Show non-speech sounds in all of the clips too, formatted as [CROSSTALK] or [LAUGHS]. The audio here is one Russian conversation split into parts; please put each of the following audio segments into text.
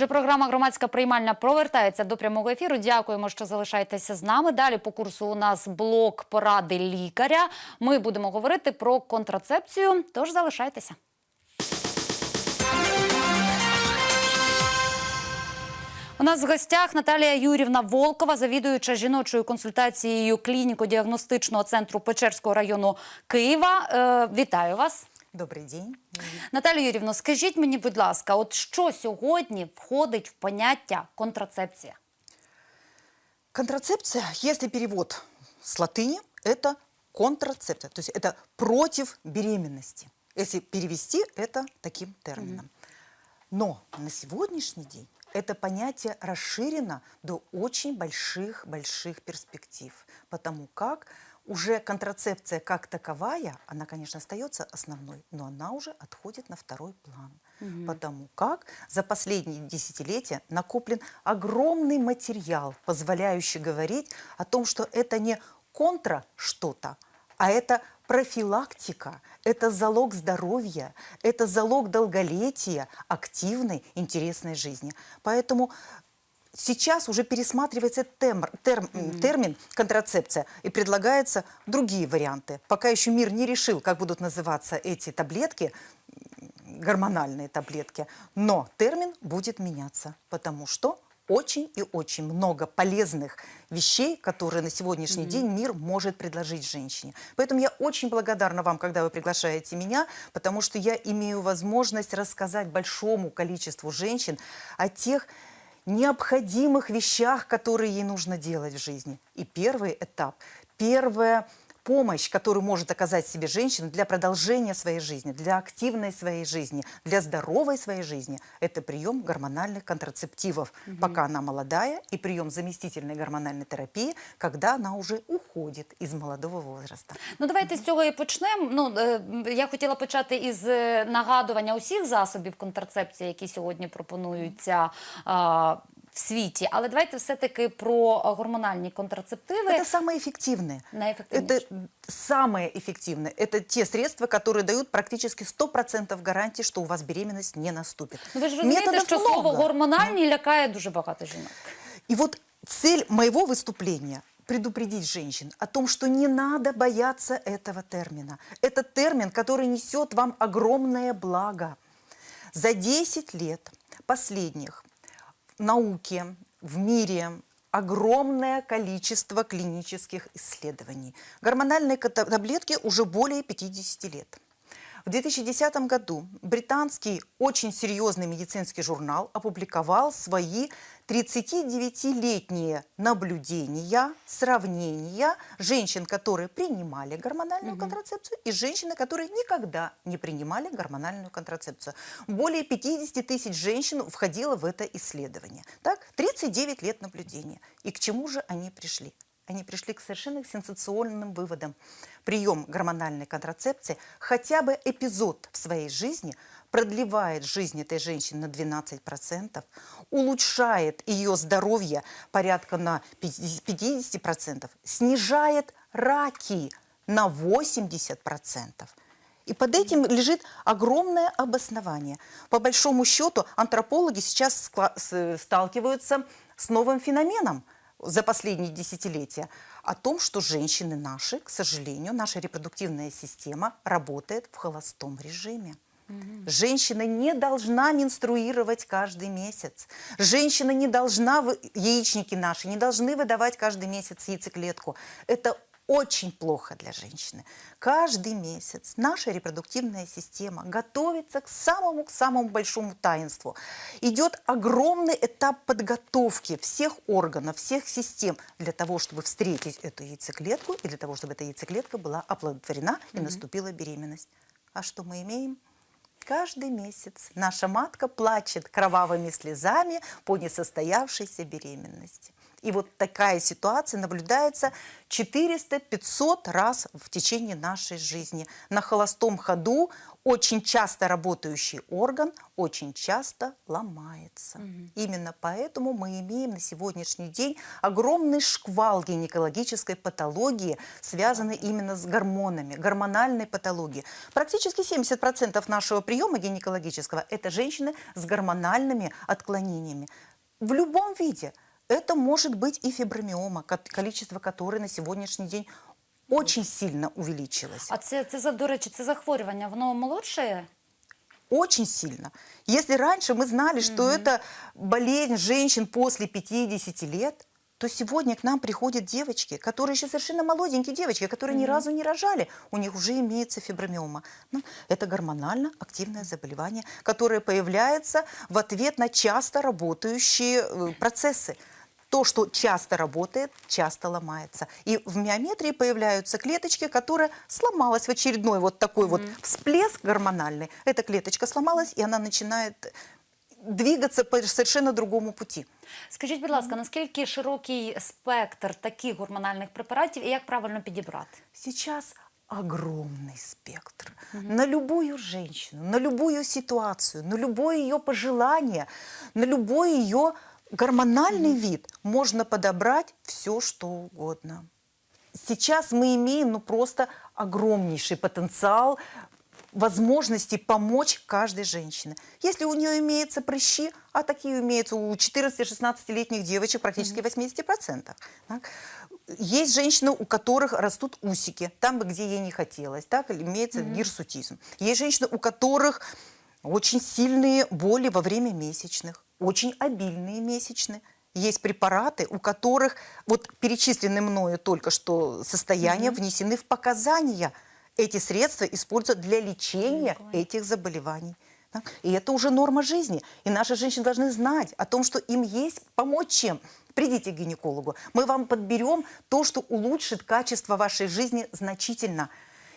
Отже, програма громадська приймальня повертається до прямого ефіру. Дякуємо, що залишаєтеся з нами. Далі по курсу у нас блок поради лікаря. Ми будемо говорити про контрацепцію. Тож залишайтеся. У нас в гостях Наталія Юрівна Волкова, завідуюча жіночою консультацією клініко-діагностичного центру Печерського району Києва. Е, вітаю вас. Добрий день. Наталію Юрівно, скажіть мені, будь ласка, от що сьогодні входить в поняття контрацепція? Контрацепция, если перевод с латыни, это контрацепция, то есть это против беременности. Если перевести это таким термином. Но на сегодняшний день это понятие расширено до очень больших-больших перспектив, потому как уже контрацепция как таковая, она, конечно, остается основной, но она уже отходит на второй план. Потому как за последние десятилетия накоплен огромный материал, позволяющий говорить о том, что это не контра что-то, а это профилактика, это залог здоровья, это залог долголетия, активной, интересной жизни. Поэтому сейчас уже пересматривается темр- терм- термин контрацепция и предлагаются другие варианты. Пока еще мир не решил, как будут называться эти таблетки, гормональные таблетки, но термин будет меняться, потому что очень и очень много полезных вещей, которые на сегодняшний день мир может предложить женщине. Поэтому я очень благодарна вам, когда вы приглашаете меня, потому что я имею возможность рассказать большому количеству женщин о тех необходимых вещах, которые ей нужно делать в жизни. И первый этап, первая помощь, которую может оказать себе женщина для продолжения своей жизни, для активной своей жизни, для здоровой своей жизни, это прием гормональных контрацептивов, пока она молодая, и прием заместительной гормональной терапии, когда она уже уходит из молодого возраста. Ну, давайте з цього і почнемо. Ну, е, я хотіла почати із е, нагадування усіх засобів контрацепції, які сьогодні пропонуються в світі. Але давайте все-таки про а, гормональні контрацептиви. Это самые эффективные. Наэффективнейшие. Это самые эффективные. Это те средства, которые дают практически 100% гарантии, что у вас беременность не наступит. Ну, ви ж розумієте, Методов що слово много. гормональні лякає дуже багато жінок. И вот цель моего выступления предупредить женщин о том, что не надо бояться этого термина. Это термин, который несет вам огромное благо. За 10 лет последних в науке, в мире огромное количество клинических исследований. Гормональные таблетки уже более 50 лет. В 2010 году британский очень серьезный медицинский журнал опубликовал свои 39-летние наблюдения, сравнения женщин, которые принимали гормональную контрацепцию, и женщины, которые никогда не принимали гормональную контрацепцию. Более 50 тысяч женщин входило в это исследование. Так, 39 лет наблюдения. И к чему же они пришли? Они пришли к совершенно сенсационным выводам. Прием гормональной контрацепции, хотя бы эпизод в своей жизни, продлевает жизнь этой женщины на 12%, улучшает ее здоровье порядка на 50%, 50%, снижает раки на 80%. И под этим лежит огромное обоснование. По большому счету, антропологи сейчас сталкиваются с новым феноменом за последние десятилетия о том, что женщины наши, к сожалению, наша репродуктивная система работает в холостом режиме. Женщина не должна менструировать каждый месяц. Женщина не должна, яичники наши не должны выдавать каждый месяц яйцеклетку. Это очень плохо для женщины. Каждый месяц наша репродуктивная система готовится к самому, к самому большому таинству. Идет огромный этап подготовки всех органов, всех систем для того, чтобы встретить эту яйцеклетку и для того, чтобы эта яйцеклетка была оплодотворена и наступила беременность. А что мы имеем? Каждый месяц наша матка плачет кровавыми слезами по несостоявшейся беременности. И вот такая ситуация наблюдается 400-500 раз в течение нашей жизни. На холостом ходу очень часто работающий орган очень часто ломается. Именно поэтому мы имеем на сегодняшний день огромный шквал гинекологической патологии, связанный именно с гормонами, гормональной патологией. Практически 70% нашего приема гинекологического – это женщины с гормональными отклонениями. В любом виде. Это может быть и фибромиома, ко- количество которой на сегодняшний день очень сильно увеличилось. А це, це за, до речі, це захворювання, воно молодше? Очень сильно. Если раньше мы знали, что это болезнь женщин после 50 лет, то сегодня к нам приходят девочки, которые еще совершенно молоденькие девочки, которые ни разу не рожали, у них уже имеется фибромиома. Ну, это гормонально активное заболевание, которое появляется в ответ на часто работающие э, процессы То, что часто работает, часто ломается. И в миометрии появляются клеточки, которая сломалась в очередной вот такой вот всплеск гормональный. Эта клеточка сломалась, и она начинает двигаться по совершенно другому пути. Скажіть, будь ласка, наскільки широкий спектр таких гормональних препаратів і як правильно підібрати? Сейчас огромный спектр. На любую женщину, на любую ситуацию, на любое ее пожелание, на любой ее гормональный вид можно подобрать все, что угодно. Сейчас мы имеем ну, просто огромнейший потенциал возможности помочь каждой женщине. Если у нее имеются прыщи, а такие имеются у 14-16-летних девочек практически 80%. так, Есть женщины, у которых растут усики, там, где ей не хотелось, так, имеется гирсутизм. Есть женщины, у которых очень сильные боли во время месячных, очень обильные месячные. Есть препараты, у которых вот перечисленные мною только что состояния внесены в показания. Эти средства используют для лечения этих заболеваний. Так? И это уже норма жизни. И наши женщины должны знать о том, что им есть помочь чем. Придите к гинекологу. Мы вам подберем то, что улучшит качество вашей жизни значительно.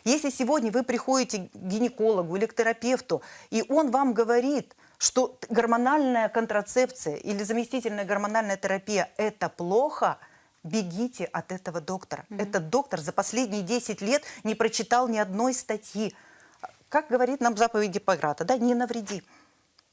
Если сегодня вы приходите к гинекологу или к терапевту, и он вам говорит, что гормональная контрацепция или заместительная гормональная терапия – это плохо, бегите от этого доктора. Этот доктор за последние 10 лет не прочитал ни одной статьи. Как говорит нам заповедь Гиппократа, да, не навреди.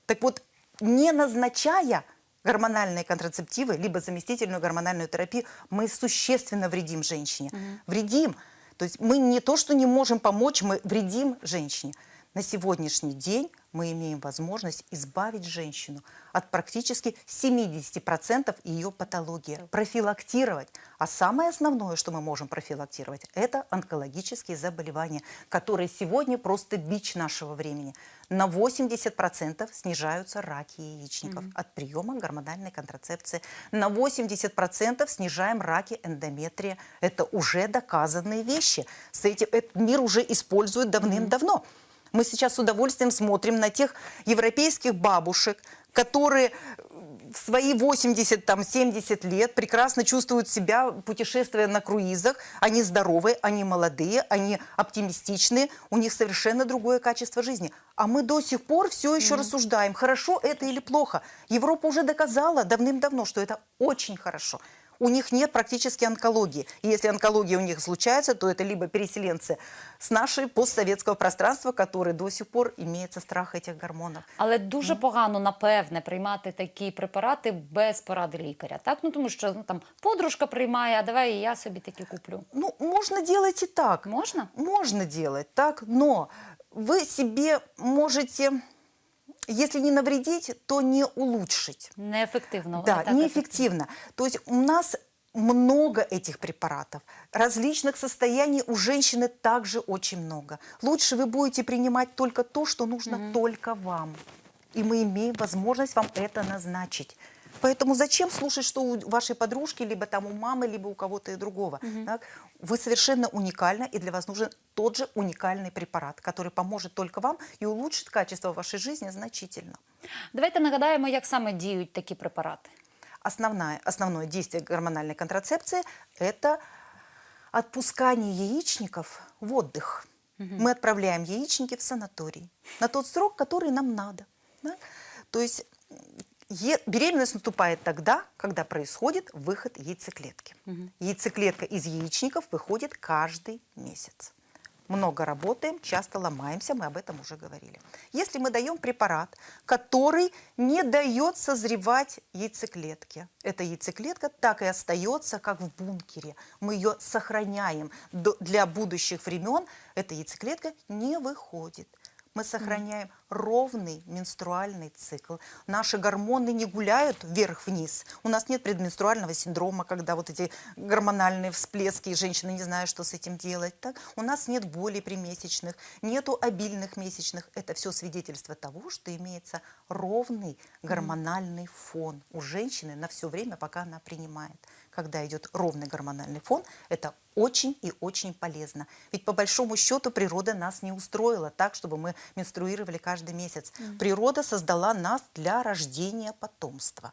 Так вот, не назначая гормональные контрацептивы, либо заместительную гормональную терапию, мы существенно вредим женщине. Вредим. То есть мы не то, что не можем помочь, мы вредим женщине. На сегодняшний день мы имеем возможность избавить женщину от практически 70% ее патологии, профилактировать. А самое основное, что мы можем профилактировать, это онкологические заболевания, которые сегодня просто бич нашего времени. На 80% снижаются раки яичников от приема гормональной контрацепции. На 80% снижаем раки эндометрия. Это уже доказанные вещи. С этим этот мир уже использует давным-давно. Мы сейчас с удовольствием смотрим на тех европейских бабушек, которые в свои 80, там, 70 лет прекрасно чувствуют себя, путешествуя на круизах. Они здоровые, они молодые, они оптимистичные, у них совершенно другое качество жизни. А мы до сих пор все еще рассуждаем, хорошо это или плохо. Европа уже доказала давным-давно, что это очень хорошо У них нет практически онкологии. И если онкология у них случается, то это либо переселенцы с нашей постсоветского пространства, которые до сих пор имеется страх этих гормонов. Але дуже погано, напевне, приймати такі препарати без поради лікаря. Так? Ну, тому що ну, там подружка приймає, а давай і я собі такі куплю. Ну, можно делать и так. Можна? Можно делать так, но вы себе можете, если не навредить, то не улучшить. Неефективно. Да, так неэффективно. То есть у нас много этих препаратов. Различных состояний у женщины также очень много. Лучше вы будете принимать только то, что нужно только вам. И мы имеем возможность вам это назначить. Поэтому зачем слушать, что у вашей подружки, либо там у мамы, либо у кого-то и другого? так? Вы совершенно уникальны, и для вас нужен тот же уникальный препарат, который поможет только вам и улучшит качество вашей жизни значительно. Давайте нагадаємо, як саме діють такі препарати. Основное, основное действие гормональной контрацепции – это отпускание яичников в отдых. Мы отправляем яичники в санаторий на тот срок, который нам надо. да. То есть м, Е- беременность наступает тогда, когда происходит выход яйцеклетки. Яйцеклетка из яичников выходит каждый месяц. Много работаем, часто ломаемся, мы об этом уже говорили. Если мы даем препарат, который не дает созревать яйцеклетке, эта яйцеклетка так и остается, как в бункере. Мы ее сохраняем для будущих времен, эта яйцеклетка не выходит. Мы сохраняем ровный менструальный цикл. Наши гормоны не гуляют вверх-вниз. У нас нет предменструального синдрома, когда вот эти гормональные всплески, и женщины не знают, что с этим делать. Так? У нас нет боли при месячных, нету обильных месячных. Это все свидетельство того, что имеется ровный гормональный фон у женщины на все время, пока она принимает. Когда идет ровный гормональный фон, это очень и очень полезно. Ведь по большому счету природа нас не устроила так, чтобы мы менструировали каждый месяц. Природа создала нас для рождения потомства.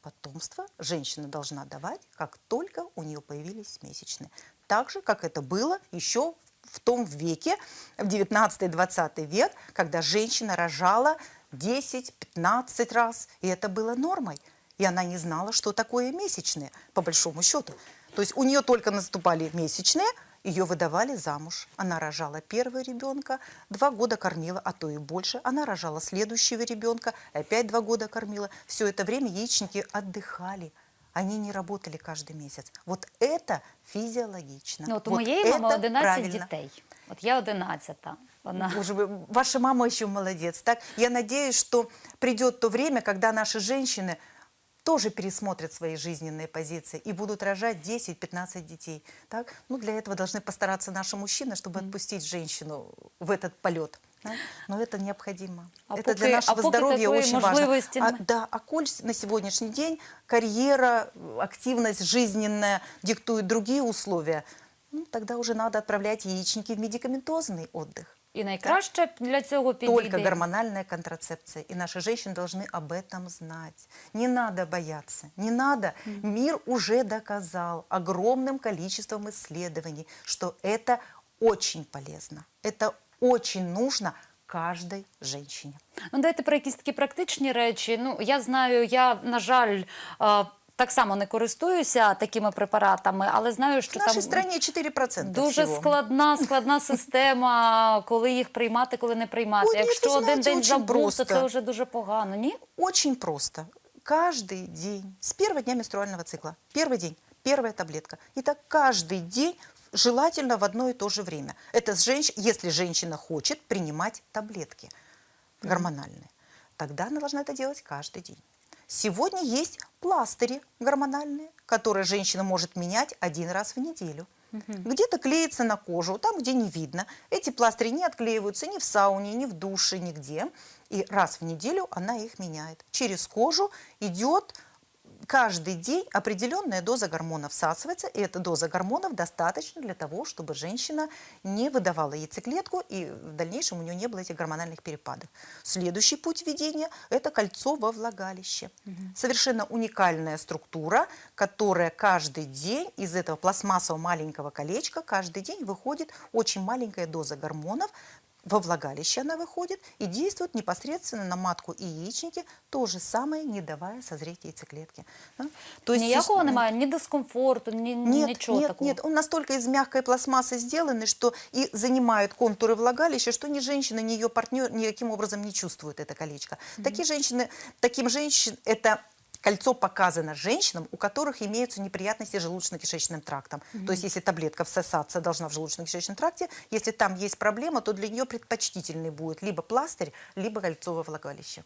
Потомство женщина должна давать, как только у нее появились месячные. Так же, как это было еще в том веке, в 19-20 век, когда женщина рожала 10-15 раз, и это было нормой. И она не знала, что такое месячные, по большому счету. То есть у нее только наступали месячные, ее выдавали замуж. Она рожала первого ребенка, два года кормила, а то и больше. Она рожала следующего ребенка, опять два года кормила. Все это время яичники отдыхали. Они не работали каждый месяц. Вот это физиологично. Ну, от у Вот моєї мами это 11 правильно. дітей. От я 11. Вона Боже, вы- ваша мама еще молодец. Так? Я надеюсь, что придет то время, когда наши женщины тоже пересмотрят свои жизненные позиции и будут рожать 10-15 детей. Так? Ну, для этого должны постараться наши мужчины, чтобы отпустить женщину в этот полет. да. Но это необходимо. А это поки- для нашего а здоровья очень важно. А, да, а коль на сегодняшний день карьера, активность жизненная диктует другие условия, ну, тогда уже надо отправлять яичники в медикаментозный отдых. і найкраще для цього підійде. Только гормональная контрацепция. И наши женщины должны об этом знать. Не надо бояться. Не надо. Мир уже доказал огромным количеством исследований, что это очень полезно. Это очень нужно каждой женщине. Ну, давайте про якісь такі практичні речі. Ну, я знаю, я, на жаль, е, так само не користуюся такими препаратами, але знаю, В що нашей там стране 4% дуже всего. складна, складна система, [LAUGHS] коли їх приймати, коли не приймати. Ой, ні, Якщо ви один знаєте, день очень забув, просто. то це вже дуже погано, ні? Очень просто. Каждый день, с первого дня менструального цикла, первый день, первая таблетка. И так каждый день, желательно в одно и то же время. Это с женщ... если женщина хочет принимать таблетки гормональные, тогда она должна это делать каждый день. Сегодня есть пластыри гормональные, которые женщина может менять один раз в неделю. Где-то клеится на кожу, там, где не видно. Эти пластыри не отклеиваются ни в сауне, ни в душе, нигде. И раз в неделю она их меняет. Через кожу идет каждый день определенная доза гормонов всасывается, и эта доза гормонов достаточно для того, чтобы женщина не выдавала яйцеклетку, и в дальнейшем у нее не было этих гормональных перепадов. Следующий путь введения – это кольцо во влагалище. Совершенно уникальная структура, которая каждый день из этого пластмассового маленького колечка каждый день выходит очень маленькая доза гормонов, во влагалище она выходит и действует непосредственно на матку и яичники, то же самое, не давая созреть яйцеклетки. Да? То Ніякого сес- немає, ні дискомфорту, ні Нет, нічого нет, такого. нет, он настолько из мягкой пластмассы сделанный, что и занимает контуры влагалища, что ни женщина, ни ее партнер никаким образом не чувствует это колечко. Такие женщины, таким женщин это кольцо показано женщинам, у которых имеются неприятности с желудочно-кишечным трактом. То есть, если таблетка всосаться должна в желудочно-кишечном тракте, если там есть проблема, то для нее предпочтительный будет либо пластырь, либо кольцо во влагалище.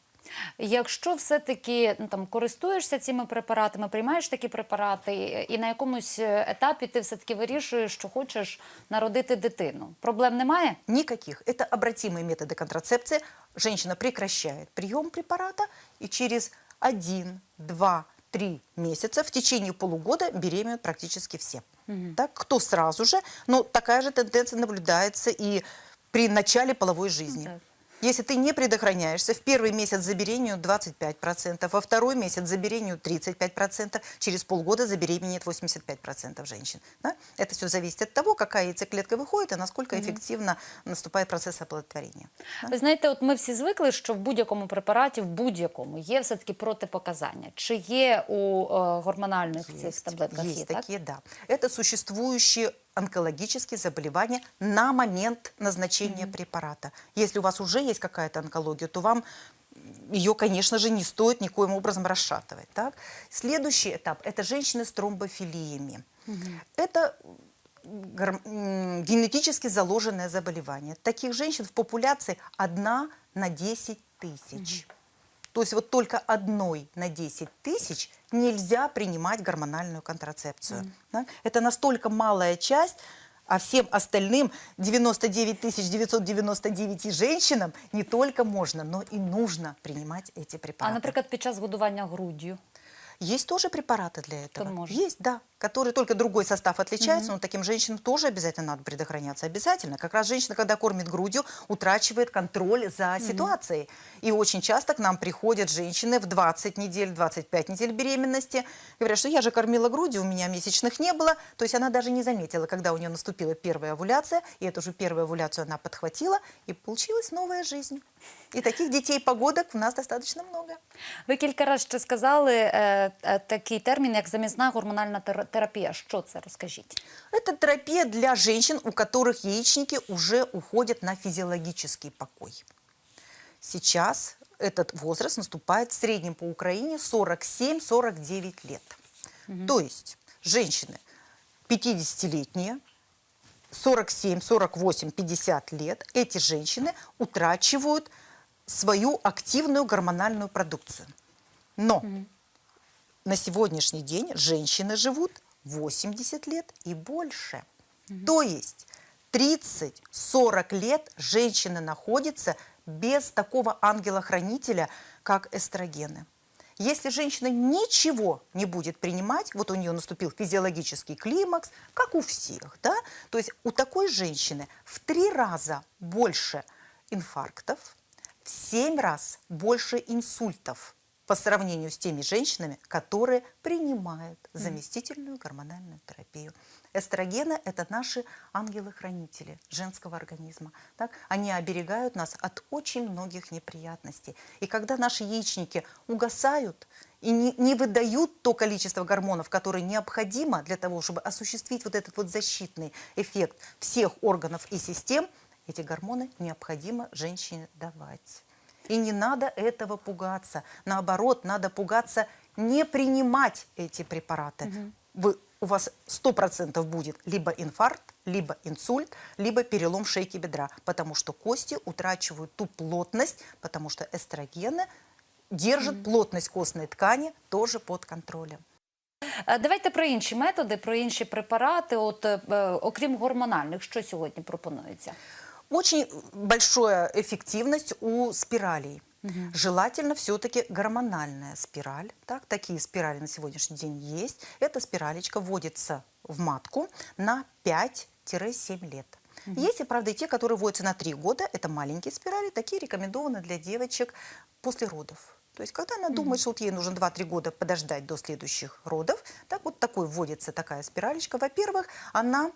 Якщо все-таки ну, там, користуєшся цими препаратами, приймаєш такі препарати, і на якомусь е, етапі ти все-таки вирішуєш, що хочеш народити дитину. Проблем немає? Никаких. Это обратимые методы контрацепции. Женщина прекращает прием препарата и через один, два, три месяца в течение полугода беременеют практически все. Так, кто сразу же, но такая же тенденция наблюдается и при начале половой жизни. так. Если ты не предохраняешься, в первый месяц забеременеют 25%, во второй месяц забеременеют 35%, через полгода забеременеет 85% женщин. Да? Это все зависит от того, какая яйцеклетка выходит и насколько эффективно наступает процесс оплодотворения. Да? Ви знаєте, от ми всі звикли, що в будь-якому препараті, в будь-якому є все-таки протипоказання. Чи є у е, гормональних цих Есть, таблетках? есть є, так? такие, да. Это существующие онкологические заболевания на момент назначения препарата. Если у вас уже есть какая-то онкология, то вам ее, конечно же, не стоит никоим образом расшатывать. Так? Следующий этап – это женщины с тромбофилиями. Это гор- м, генетически заложенное заболевание. Таких женщин в популяции одна на 10 тысяч. То есть вот только одной на 10 тысяч нельзя принимать гормональную контрацепцию. да. Это настолько малая часть, а всем остальным 99 999 женщинам не только можно, но и нужно принимать эти А, препараты. наприклад, під час годування груддю. Есть тоже препараты для этого. может. Есть, да Которые только другой состав отличается, но таким женщинам тоже обязательно надо предохраняться. Обязательно. Как раз женщина, когда кормит грудью, утрачивает контроль за ситуацией. И очень часто к нам приходят женщины в 20 недель, 25 недель беременности. Говорят, что я же кормила грудью, у меня месячных не было. То есть она даже не заметила, когда у нее наступила первая овуляция. И эту же первую овуляцию она подхватила. И получилась новая жизнь. И таких детей-погодок у нас достаточно много. Ви кілька разів ще сказали е, е, такий термін, як замісна гормональна тер- терапія. Що це? Розкажіть. Это терапия для женщин, у которых яичники уже уходят на физиологический покой. Сейчас этот возраст наступает в среднем по Украине 47-49 лет. То есть женщины 50-летние, 47, 48, 50 лет, эти женщины утрачивают свою активную гормональную продукцию. Но на сегодняшний день женщины живут 80 лет и больше. То есть 30-40 лет женщины находятся без такого ангела-хранителя, как эстрогены. Если женщина ничего не будет принимать, вот у нее наступил физиологический климакс, как у всех, да, то есть у такой женщины в три раза больше инфарктов, в семь раз больше инсультов по сравнению с теми женщинами, которые принимают заместительную гормональную терапию. Эстрогены – это наши ангелы-хранители женского организма. Так? Они оберегают нас от очень многих неприятностей. И когда наши яичники угасают и не, не выдают то количество гормонов, которое необходимо для того, чтобы осуществить вот этот вот защитный эффект всех органов и систем, эти гормоны необходимо женщине давать. И не надо этого пугаться. Наоборот, надо пугаться не принимать эти препараты. Вы, у вас 100% будет либо инфаркт, либо инсульт, либо перелом шейки бедра, потому что кости утрачивают ту плотность, потому что эстрогены держат плотность костной ткани тоже под контролем. Е, Давайте про інші методи, про інші препарати. От е, е, окрім гормональних, що сьогодні пропонується? Очень большая эффективность у спиралей. Желательно все-таки гормональная спираль. Так, такие спирали на сегодняшний день есть. Эта спиралечка вводится в матку на 5-7 лет. Есть и, правда, и те, которые вводятся на 3 года. Это маленькие спирали. Такие рекомендованы для девочек после родов. То есть, когда она думает, что вот ей нужно 2-3 года подождать до следующих родов, так вот такой вводится такая спиралечка. Во-первых, она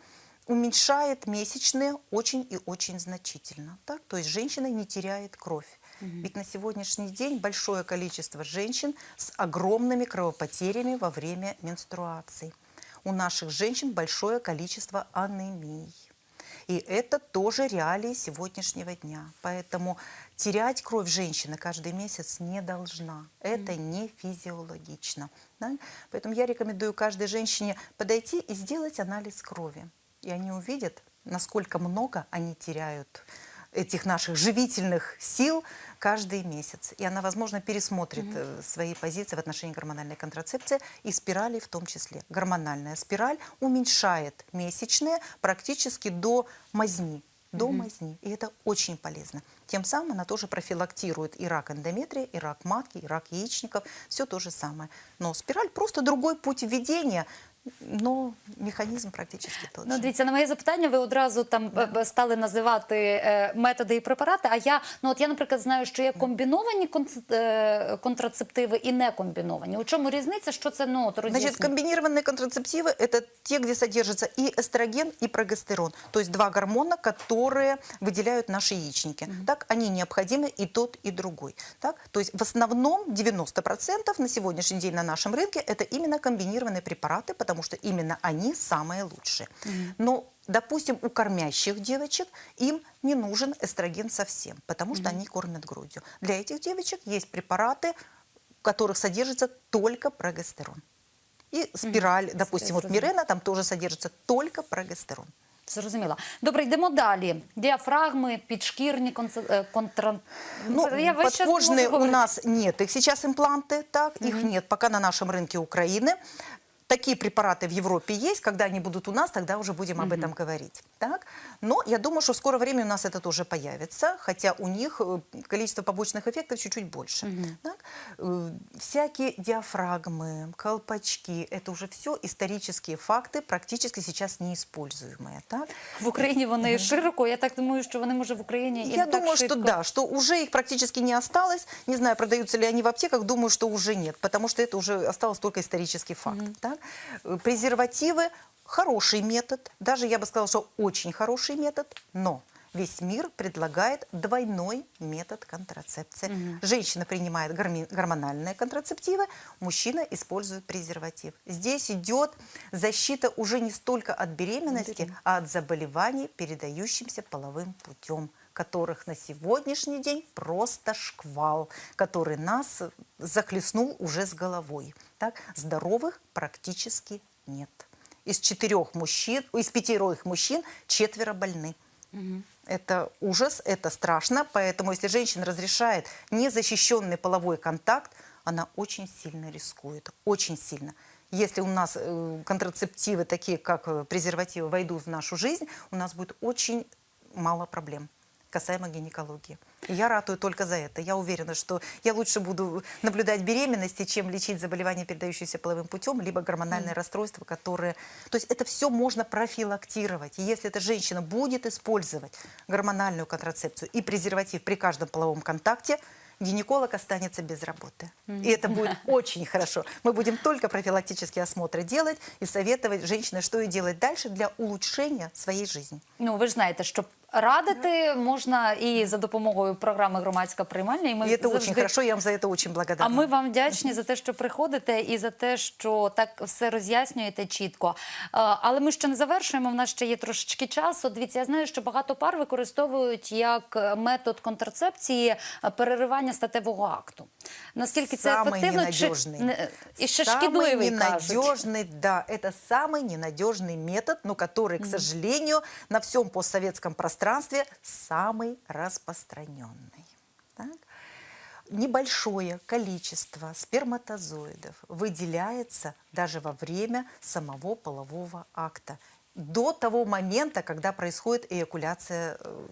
уменьшает месячные очень и очень значительно. Так? То есть женщина не теряет кровь. Ведь на сегодняшний день большое количество женщин с огромными кровопотерями во время менструаций. У наших женщин большое количество анемий. И это тоже реалии сегодняшнего дня. Поэтому терять кровь женщина каждый месяц не должна. Это не физиологично. да. Поэтому я рекомендую каждой женщине подойти и сделать анализ крови. И они увидят, насколько много они теряют этих наших живительных сил каждый месяц. И она, возможно, пересмотрит э, свои позиции в отношении гормональной контрацепции и спирали в том числе. Гормональная спираль уменьшает месячные практически до мазни. До мазни. И это очень полезно. Тем самым она тоже профилактирует и рак эндометрия, и рак матки, и рак яичников. Все то же самое. Но спираль просто другой путь введения. но механизм практически тот Ну, же. дивіться, на моє запитання ви одразу там е, е, стали називати е, методи і препарати. А я, ну от я, наприклад, знаю, що є комбіновані конц- е, контрацептиви і не комбіновані. У чому різниця? Що це ну от роз'ясніть. Значит, комбинированные контрацептивы – это те, где содержится и эстроген, и прогестерон. То есть два гормона, которые выделяют наши яичники. Так, они необходимы и тот, и другой. Так? То есть в основном 90% на сегодняшний день на нашем рынке – это именно комбинированные препараты, потому что именно они самые лучшие. Но Допустим, у кормящих девочек им не нужен эстроген совсем, потому что они кормят грудью. Для этих девочек есть препараты, в которых содержится только прогестерон. И спираль, допустим, вот зрозуміло. Мирена, там тоже содержится только прогестерон. Зрозуміло. Добре, йдемо далі. Діафрагми, підшкірні конце- е, контра... Ну, Я весь час не можу подкожные у говорити. нас нет. Их сейчас импланты, так, их нет пока на нашем рынке Украины. Такие препараты в Европе есть. Когда они будут у нас, тогда уже будем об этом говорить. Так? Но я думаю, что в скором времени у нас это тоже появится, хотя у них э, количество побочных эффектов чуть-чуть больше. Так? Э, Всякие диафрагмы, колпачки, это уже все исторические факты, практически сейчас неиспользуемые. Так? В Україні вони широко. Я так думаю, що вони може в Україні і Я не так думаю, что швидко. да, что уже их практически не осталось. Не знаю, продаются ли они в аптеках, думаю, что уже нет, потому что это уже осталось только исторический факт. так? Э, Презервативы – хороший метод, даже я бы сказала, что очень хороший метод, но весь мир предлагает двойной метод контрацепции. Женщина принимает гормональные контрацептивы, мужчина использует презерватив. Здесь идет защита уже не столько от беременности, а от заболеваний, передающимся половым путем которых на сегодняшний день просто шквал, который нас захлестнул уже с головой. Так? Здоровых практически нет. Из четырех мужчин, из пятерых мужчин четверо больны. Это ужас, это страшно, поэтому если женщина разрешает незащищенный половой контакт, она очень сильно рискует, очень сильно. Если у нас э, контрацептивы, такие как э, презервативы, войдут в нашу жизнь, у нас будет очень мало проблем касаемо гинекологии. Я ратую только за это. Я уверена, что я лучше буду наблюдать беременности, чем лечить заболевания, передающиеся половым путем, либо гормональные расстройства, которые... То есть это все можно профилактировать. И если эта женщина будет использовать гормональную контрацепцию и презерватив при каждом половом контакте, гинеколог останется без работы. И это будет [LAUGHS] очень хорошо. Мы будем только профилактические осмотры делать и советовать женщине, что и делать дальше для улучшения своей жизни. Ну, ви ж знаєте, що радити можна і за допомогою програми громадська приймальня. І ми И это очень завжди- хорошо, я вам за это очень А благодарна. ми вам вдячні за те, що приходите, і за те, що так все роз'яснюєте чітко. Е, Але ми ще не завершуємо. В нас ще є трошечки часу. Дивіться, я знаю, що багато пар використовують як е, метод контрацепції е, переривання статевого акту. Наскільки це самый ефективно ненадежный. чи не- і ще самый шкідливий кажуть? ненадежный, да, это самый ненадежный метод, но который, к сожалению, на всем постсоветском пространстве самый распространенный. Так? Небольшое количество сперматозоидов выделяется даже во время самого полового акта. До того момента, когда происходит эякуляция э,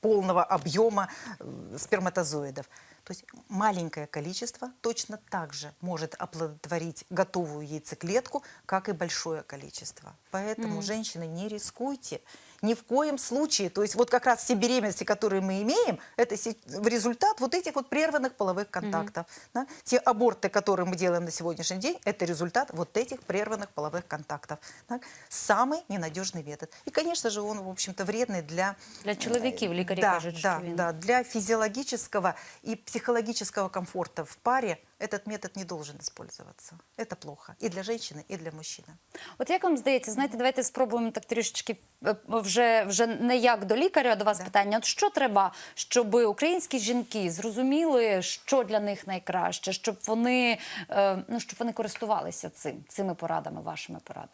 полного объема э, сперматозоидов. То есть маленькое количество точно так же может оплодотворить готовую яйцеклетку, как и большое количество. Поэтому, женщины, не рискуйте. Ни в коем случае. То есть вот как раз все беременности, которые мы имеем, это се- в результат вот этих вот прерванных половых контактов. да. Те аборты, которые мы делаем на сегодняшний день, это результат вот этих прерванных половых контактов. так. Самый ненадежный метод. И, конечно же, он, в общем-то, вредный для... Для чоловіків лікарі да, кажуть, да, що він да, для физиологического и психологического комфорта в паре этот метод не должен использоваться. Это плохо и для женщины, и для мужчины. От як вам здається, знаєте, давайте спробуємо так трішечки е, вже, вже не як до лікаря, а до вас Да. питання. От що треба, щоб українські жінки зрозуміли, що для них найкраще, щоб вони, е, ну, щоб вони користувалися цим, цими порадами, вашими порадами?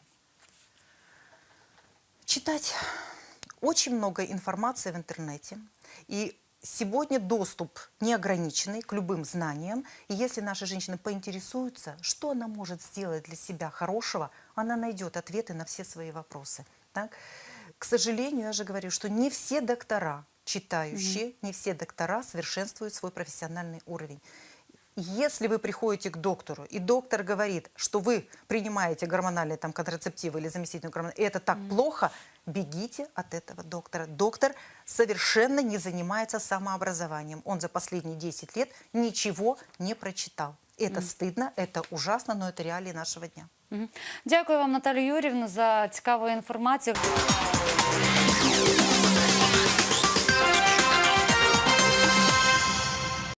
Читать очень много информации в интернете. И сегодня доступ неограниченный к любым знаниям. И если наши женщины поинтересуются, что она может сделать для себя хорошего, она найдет ответы на все свои вопросы. Так? К сожалению, я же говорю, что не все доктора читающие, не все доктора совершенствуют свой профессиональный уровень. Если вы приходите к доктору, и доктор говорит, что вы принимаете гормональные там, контрацептивы или заместительные гормоны, и это так плохо, бегите от этого доктора. Доктор совершенно не занимается самообразованием. Он за последние 10 лет ничего не прочитал. Это стыдно, это ужасно, но это реалии нашего дня. Мгм. Дякую вам, Наталію Юрівну, за цікаву інформацію.